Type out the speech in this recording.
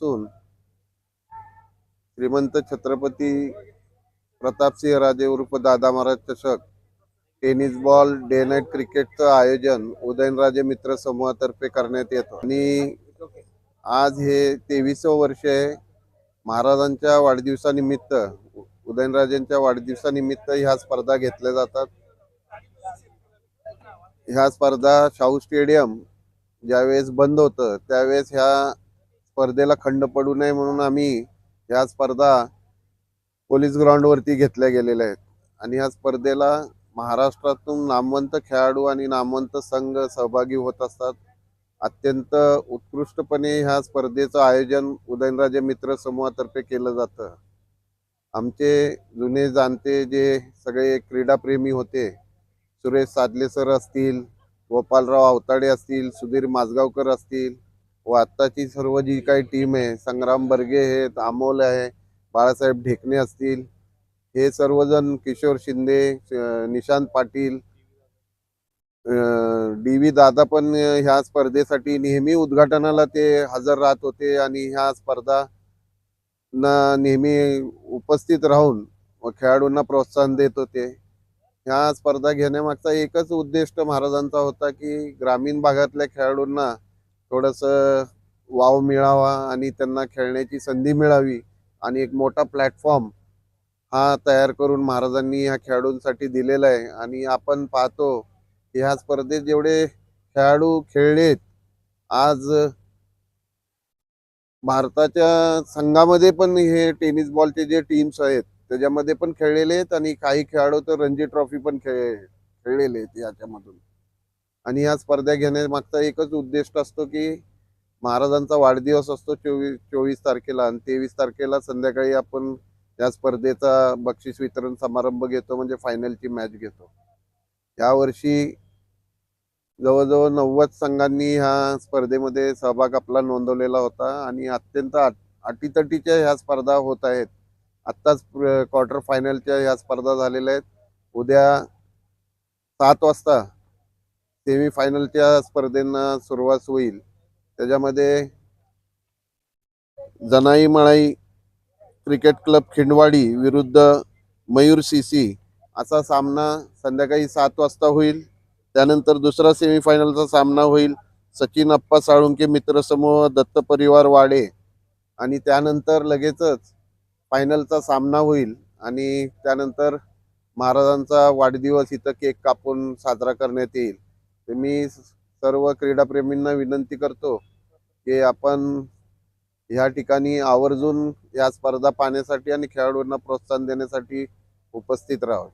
वाचून श्रीमंत छत्रपती प्रतापसिंह राजे उर्फ दादा महाराज चषक टेनिस बॉल डे नाईट क्रिकेटचं आयोजन उदयनराजे मित्र समूहातर्फे करण्यात येतं. आणि आज हे तेवीस वर्ष आहे. महाराजांच्या वाढदिवसानिमित्त उदयनराजेंच्या वाढदिवसानिमित्त ह्या स्पर्धा घेतल्या जातात. ह्या स्पर्धा शाहू स्टेडियम ज्यावेळेस बंद होतं त्यावेळेस ह्या स्पर्धेला खंड पडू नये म्हणून आम्ही ह्या स्पर्धा पोलीस ग्राउंडवरती घेतल्या गेलेल्या आहेत. आणि ह्या स्पर्धेला महाराष्ट्रातून नामवंत खेळाडू आणि नामवंत संघ सहभागी होत असतात. अत्यंत उत्कृष्टपणे ह्या स्पर्धेचं आयोजन उदयनराजे मित्र समूहातर्फे केलं जातं. आमचे जुने जाणते जे सगळे क्रीडाप्रेमी होते सुरेश सादले सर असतील गोपालराव आवताडे असतील सुधीर माजगावकर असतील व आत्ताची सर्व जी काही टीम आहे संग्राम बर्गे आहेत अमोल आहे बाळासाहेब ढेकणे असतील हे सर्वजण किशोर शिंदे निशांत पाटील डी व्ही दादा पण ह्या स्पर्धेसाठी नेहमी उद्घाटनाला ते हजर राहत होते आणि ह्या स्पर्धा ना नेहमी उपस्थित राहून खेळाडूंना प्रोत्साहन देत होते. ह्या स्पर्धा घेण्यामागचा एकच उद्दिष्ट महाराजांचा होता की ग्रामीण भागातल्या खेळाडूंना थोडंसं वाव मिळावा आणि त्यांना खेळण्याची संधी मिळावी आणि एक मोठा प्लॅटफॉर्म हा तयार करून महाराजांनी ह्या खेळाडूंसाठी दिलेला आहे. आणि आपण पाहतो ह्या स्पर्धेत जेवढे खेळाडू खेळलेत आज भारताच्या संघामध्ये पण हे टेनिस बॉलचे जे टीम्स आहेत त्याच्यामध्ये पण खेळलेले आहेत आणि काही खेळाडू तर रणजी ट्रॉफी पण खेळ खेळलेले आहेत याच्यामधून. आणि या स्पर्धा घेण्यामागचा एकच उद्दिष्ट असतो की महाराजांचा वाढदिवस असतो चोवीस चोवीस तारखेला आणि तेवीस तारखेला संध्याकाळी आपण या स्पर्धेचा बक्षीस वितरण समारंभ घेतो म्हणजे फायनलची मॅच घेतो. यावर्षी जवळजवळ नव्वद संघांनी ह्या स्पर्धेमध्ये सहभाग आपला नोंदवलेला होता आणि अत्यंत अटीतटीच्या ह्या स्पर्धा होत आहेत. आत्ताच क्वार्टर फायनलच्या ह्या स्पर्धा झालेल्या आहेत. उद्या सात वाजता सेमी फायनलच्या स्पर्धेंना सुरुवात होईल. त्याच्यामध्ये जनाई मळाई क्रिकेट क्लब खिंडवाडी विरुद्ध मयूर सीसी असा सामना संध्याकाळी सात वाजता होईल. त्यानंतर दुसरा सेमीफायनलचा सामना होईल. सचिन अप्पा साळुंके मित्रसमूह दत्त परिवार वाडे आणि त्यानंतर लगेचच फायनलचा सामना होईल आणि त्यानंतर महाराजांचा वाढदिवस इथं केक कापून साजरा करण्यात येईल. तर मी सर्व क्रीडाप्रेमींना विनंती करतो की आपण ह्या ठिकाणी आवर्जून या स्पर्धा पाहण्यासाठी आणि खेळाडूंना प्रोत्साहन देण्यासाठी उपस्थित राहावं.